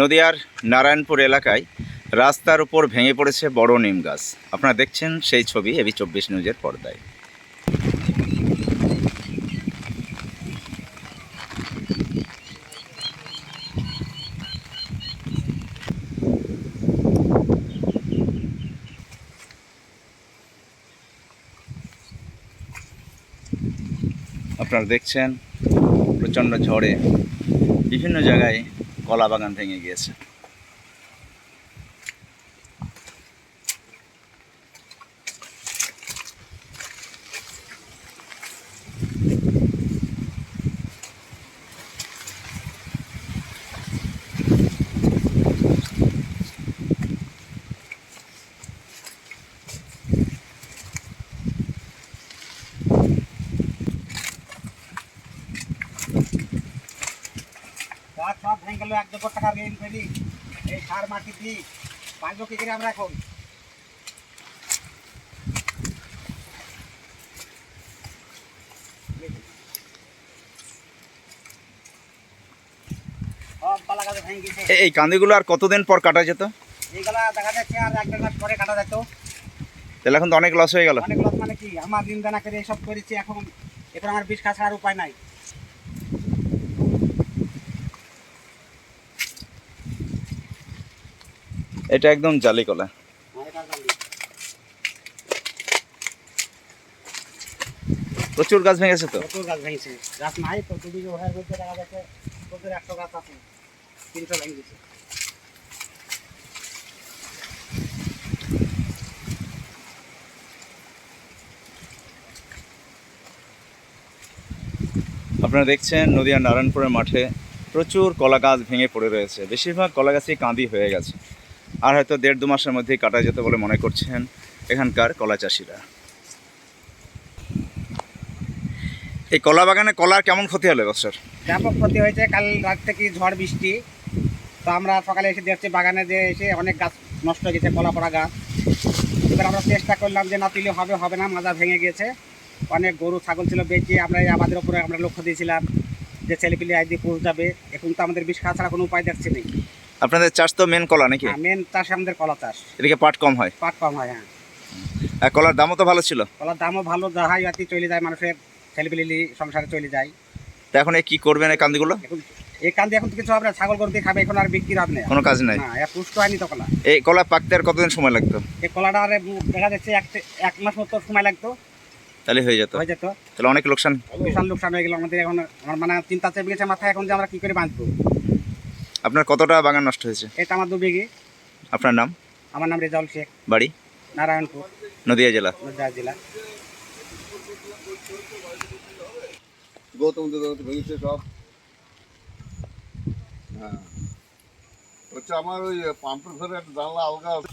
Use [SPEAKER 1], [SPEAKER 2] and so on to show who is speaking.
[SPEAKER 1] নদিয়ার নারায়ণপুর এলাকায় রাস্তার উপর ভেঙে পড়েছে বড় নিম গাছ। আপনারা দেখছেন সেই ছবি এবি চব্বিশ নিউজের পর্দায়। আপনারা দেখছেন প্রচণ্ড ঝড়ে বিভিন্ন জায়গায় কলা বাগান ভেঙে গিয়েছে।
[SPEAKER 2] গাছ সব ভেঙে গেল এক দেড় টাকা ঋণ ফেলি এই সার মাটি দিই পাঁচবো কি করে আমরা এখন?
[SPEAKER 1] এই কান্দিগুলো আর কতদিন পর কাটা যেত?
[SPEAKER 2] এইগুলা দেখা যাচ্ছে আর এক দেড় মাস পরে কাটা যেত।
[SPEAKER 1] তাহলে এখন তো অনেক লস হয়ে গেল।
[SPEAKER 2] অনেক লস মানে কি? আমার দিন দানা করে এসব করেছি এখন এখন আমার বিষ ছাড়ার উপায় নাই।
[SPEAKER 1] এটা একদম জালি কলা। প্রচুর গাছ ভেঙেছে তো?
[SPEAKER 2] প্রচুর গাছ ভেঙেছে। গাছ নাই তো দুদিকে ওহার মধ্যে দেখা যাচ্ছে প্রচুর একশো গাছ আছে তিনশো ভেঙে গেছে।
[SPEAKER 1] আপনারা দেখছেন নদিয়া নারায়ণপুরের মাঠে প্রচুর কলা গাছ ভেঙে পড়ে রয়েছে। বেশিরভাগ কলা গাছই কাঁদি হয়ে গেছে। আর হয়তো দেড় দু মাসের মধ্যেই কাটা যেত বলে মনে করছেন এখানকার কলা চাষিরা। এই কলা বাগানে কলার কেমন ক্ষতি হলো এবছর
[SPEAKER 2] ব্যাপক ক্ষতি হয়েছে। কাল রাত থেকে ঝড়, বৃষ্টি। তো আমরা সকালে এসে দেখছি বাগানে যে এসে অনেক গাছ নষ্ট হয়ে গেছে, কলা পড়া গাছ। এবার আমরা চেষ্টা করলাম যে না তুলে হবে হবে না, মাজা ভেঙে গিয়েছে অনেক গরু, ছাগল ছিল, বেঁচে আমরা এই আমাদের উপরে আমরা লক্ষ্য দিয়েছিলাম যে ছেলেপিলে দিয়ে পুষ যাবে। এখন তো আমাদের বিষ খাওয়া ছাড়া কোনো উপায় দেখছি নেই।
[SPEAKER 1] আপনাদের চাষ তো মেন কলা নাকি?
[SPEAKER 2] মেন চাষ আমাদের কলা চাষ।
[SPEAKER 1] এদিকে পাট কম হয়?
[SPEAKER 2] পাট কম হয় হ্যাঁ।
[SPEAKER 1] আর কলার দামও তো ভালো ছিল?
[SPEAKER 2] কলার দামও ভালো যাহাই আতি চলে যায় মানুষের ছেলেপিলি সংসারে চলে যায়।
[SPEAKER 1] তা এখন কি করবেন এই কান্দিগুলো?
[SPEAKER 2] এই কান্দি এখন তো কিছু হবে না ছাগল গরু দিয়ে খাবে এখন আর বিক্রি হবে না
[SPEAKER 1] কোনো কাজ নাই?
[SPEAKER 2] এর পুষ্ট হয়নি তো কলা।
[SPEAKER 1] এই কলা পাকতে আর কতদিন সময় লাগতো?
[SPEAKER 2] এই কলাটা আর দেখা যাচ্ছে এক এক মাস মতো সময় লাগতো।
[SPEAKER 1] তাহলে হয়ে যেত।
[SPEAKER 2] হয়ে যেত।
[SPEAKER 1] তাহলে অনেক লোকসান।
[SPEAKER 2] বিশাল লোকসান হয়ে গেল। আমাদের এখন আমার মানে চিন্তা চেপে গেছে মাথায় এখন যে আমরা কি করে বাঁচবো?
[SPEAKER 1] আপনার কতটা বাগান নষ্ট হয়েছে?
[SPEAKER 2] এটা আমার দু বিঘে।
[SPEAKER 1] আপনার নাম?
[SPEAKER 2] আমার নাম রেজাউল শেখ।
[SPEAKER 1] বাড়ি?
[SPEAKER 2] নারায়ণপুর।
[SPEAKER 1] নদিয়া জেলা।
[SPEAKER 2] নদিয়া জেলা।
[SPEAKER 3] গৌতম দেবতা ভেঙেছে সব। হ্যাঁ। হচ্ছে আমার ওই পাম্পের ঘরে একটা জানলা আলগা আছে।